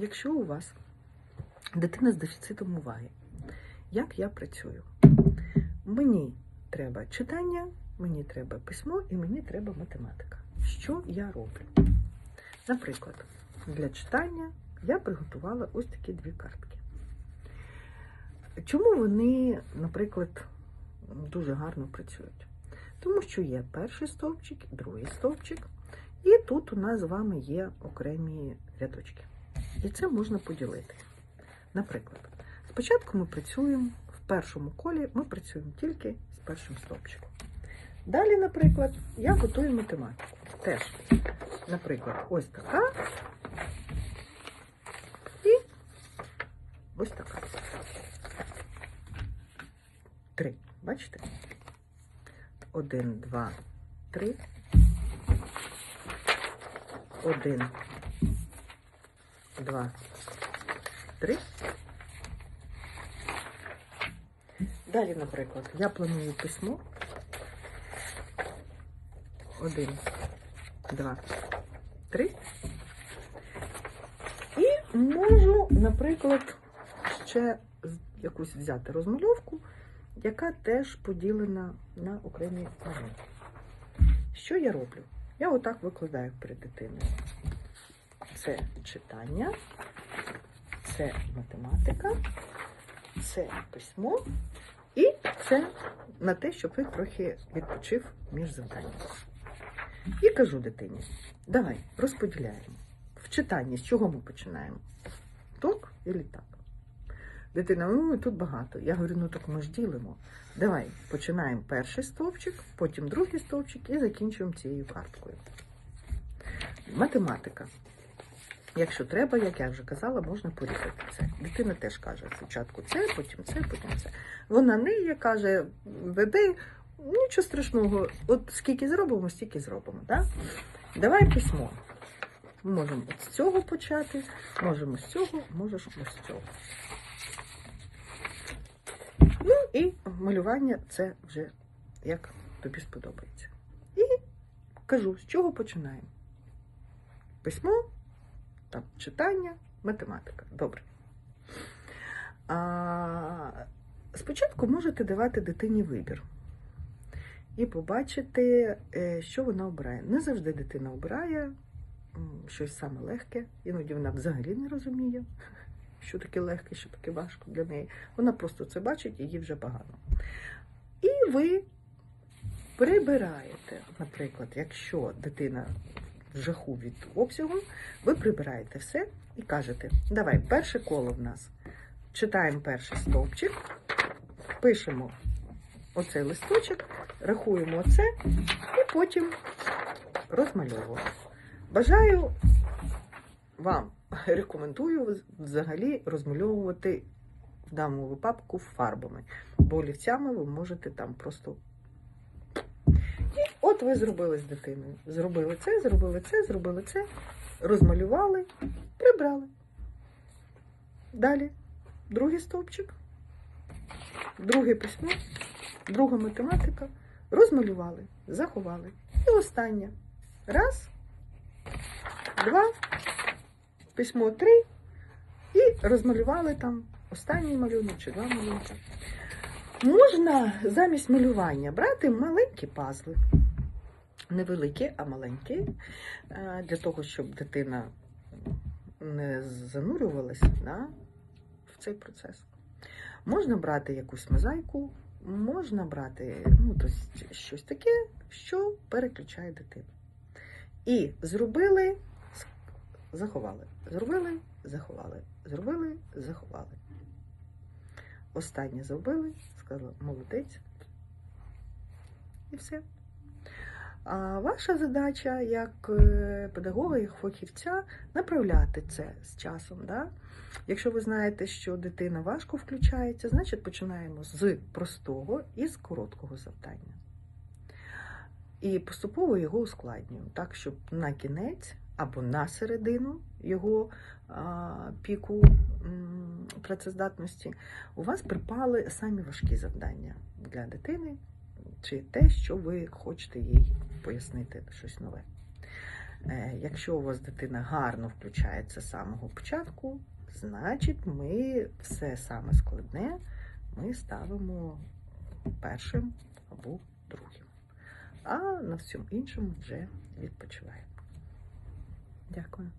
якщо у вас дитина з дефіцитом уваги, як я працюю? Мені треба читання, мені треба письмо і мені треба математика. Що я роблю? Наприклад, для читання я приготувала ось такі дві картки. Чому вони, наприклад, дуже гарно працюють? Тому що є перший стовпчик, другий стовпчик, і тут у нас з вами є окремі рядочки. І це можна поділити. Наприклад, спочатку ми працюємо в першому колі, ми працюємо тільки з першим стовпчиком. Далі, наприклад, я готую математику. Теж, наприклад, ось така і ось така. Три. Бачите? Один, два, три. Один, два, три. Далі, наприклад, я планую письмо. Один, два, три. І можу, наприклад, ще якусь взяти розмальовку, яка теж поділена на окремі моменти. Що я роблю? Я отак викладаю перед дитиною. Це читання, це математика, це письмо і це на те, щоб він трохи відпочив між завданнями. І кажу дитині: давай розподіляємо. В читанні з чого ми починаємо? Ток і так? Дитина, ну тут багато. Я говорю, ну так ми ж ділимо. Давай починаємо перший стовпчик, потім другий стовпчик і закінчуємо цією карткою. Математика. Якщо треба, як я вже казала, можна порізати це. Дитина теж каже спочатку це, потім це, потім це. Вона не каже, веди, нічого страшного, от скільки зробимо, стільки зробимо. Да? Давай письмо. Можемо от з цього почати, можемо з цього, можеш ось з цього. Ну і малювання це вже як тобі сподобається. І кажу, з чого починаємо? Письмо, там, читання, математика. Добре. А, спочатку можете давати дитині вибір і побачити, е, що вона обирає. Не завжди дитина обирає щось саме легке, іноді вона взагалі не розуміє, що таке легке, що таке важко для неї. Вона просто це бачить і їй вже погано. І ви прибираєте, наприклад, якщо дитина жаху від обсягу, ви прибираєте все і кажете: давай, перше коло в нас. Читаємо перший стовпчик, пишемо оцей листочок, рахуємо оце і потім розмальовуємо. Бажаю вам, рекомендую взагалі розмальовувати в даному випадку фарбами, бо олівцями ви можете там просто. Ви зробили з дитиною. Зробили це, зробили це, зробили це, розмалювали, прибрали. Далі другий стовпчик, друге письмо, друга математика. Розмалювали, заховали. І останнє. Раз, два, письмо три. І розмалювали там останній малюнок чи два малюнки. Можна замість малювання брати маленькі пазли. Невеликі, а маленькі, е, для того, щоб дитина не занурювалася да, в цей процес. Можна брати якусь мозаїку, можна брати ну, тобто, щось таке, що переключає дитину. І зробили, заховали. Зробили, заховали. Зробили, заховали. Останнє зробили, сказала молодець. І все. А ваша задача як е, педагога, як фахівця, направляти це з часом. Да? Якщо ви знаєте, що дитина важко включається, значить починаємо з простого і з короткого завдання. І поступово його ускладнюємо, так, щоб на кінець або на середину його а, піку працездатності у вас припали самі важкі завдання для дитини, чи те, що ви хочете їй пояснити щось нове. Е, Якщо у вас дитина гарно включається з самого початку, значить ми все саме складне ми ставимо першим або другим. А на всьому іншому вже відпочиваємо. Дякую.